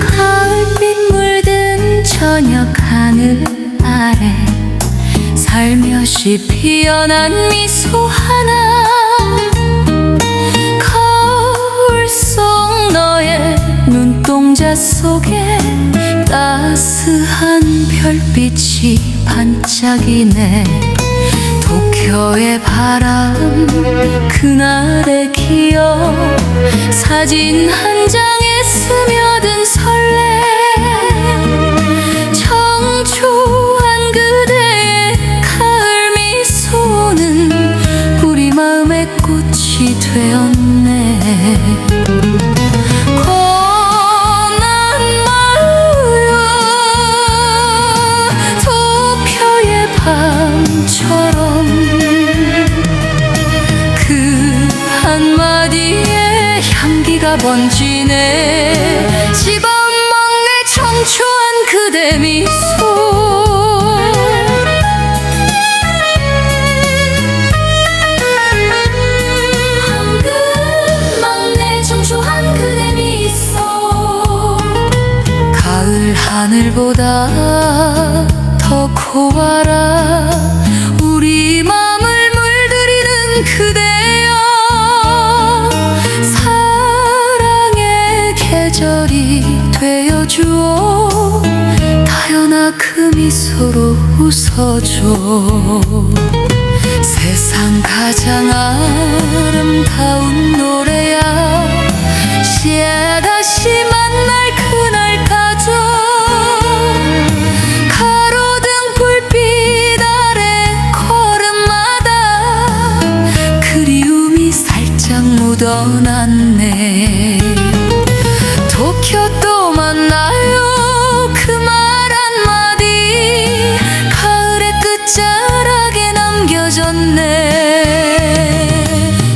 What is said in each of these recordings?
가을빛 물든 저녁 하늘 아래 살며시 피어난 미소 하나 거울 속 너의 눈동자 속에 따스한 별빛이 반짝이네. 도쿄의 바람 그날의 기억 사진 한 장에 스며 꽃이 되었네. 고난 마음 도표의 밤처럼 그 한마디에 향기가 번지네. 집안 막내 청초한 그대 미소 하늘보다 더 고와라. 우리 맘을 물들이는 그대여. 사랑의 계절이 되어주오 다연아 그 미소로 웃어줘 묻어났네. 도쿄 또 만나요. 그 말 한마디. 가을의 끝자락에 남겨졌네.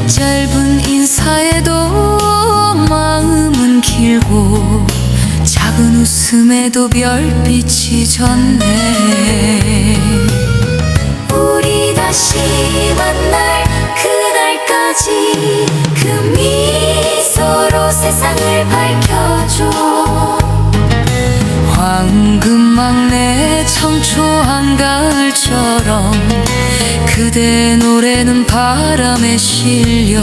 짧은 인사에도 마음은 길고 작은 웃음에도 별빛이 졌네. 우리 다시 만날 그날까지 세상을 밝혀줘. 황금 막내 청초한 가을처럼 그대 노래는 바람에 실려.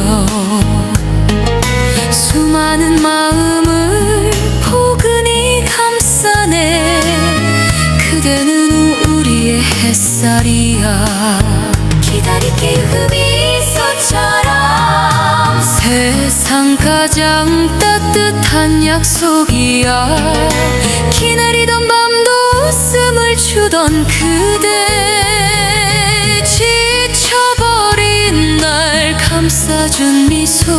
수많은 마음을 포근히 감싸네 그대는 우리의 햇살이야. 기다릴게 그 미소처럼 세상 가장 따뜻한 약속이야. 기다리던 밤도 웃음을 주던 그대. 지쳐버린 날 감싸준 미소.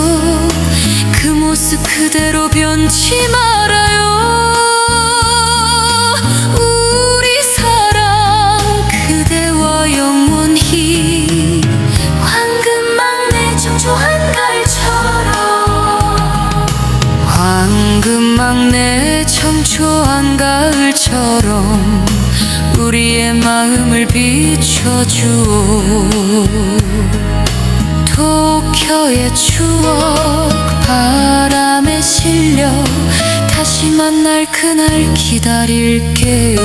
그 모습 그대로 변치 말 막내 청초한 가을처럼 우리의 마음을 비춰주오. 도쿄의 추억 바람에 실려 다시 만날 그날 기다릴게요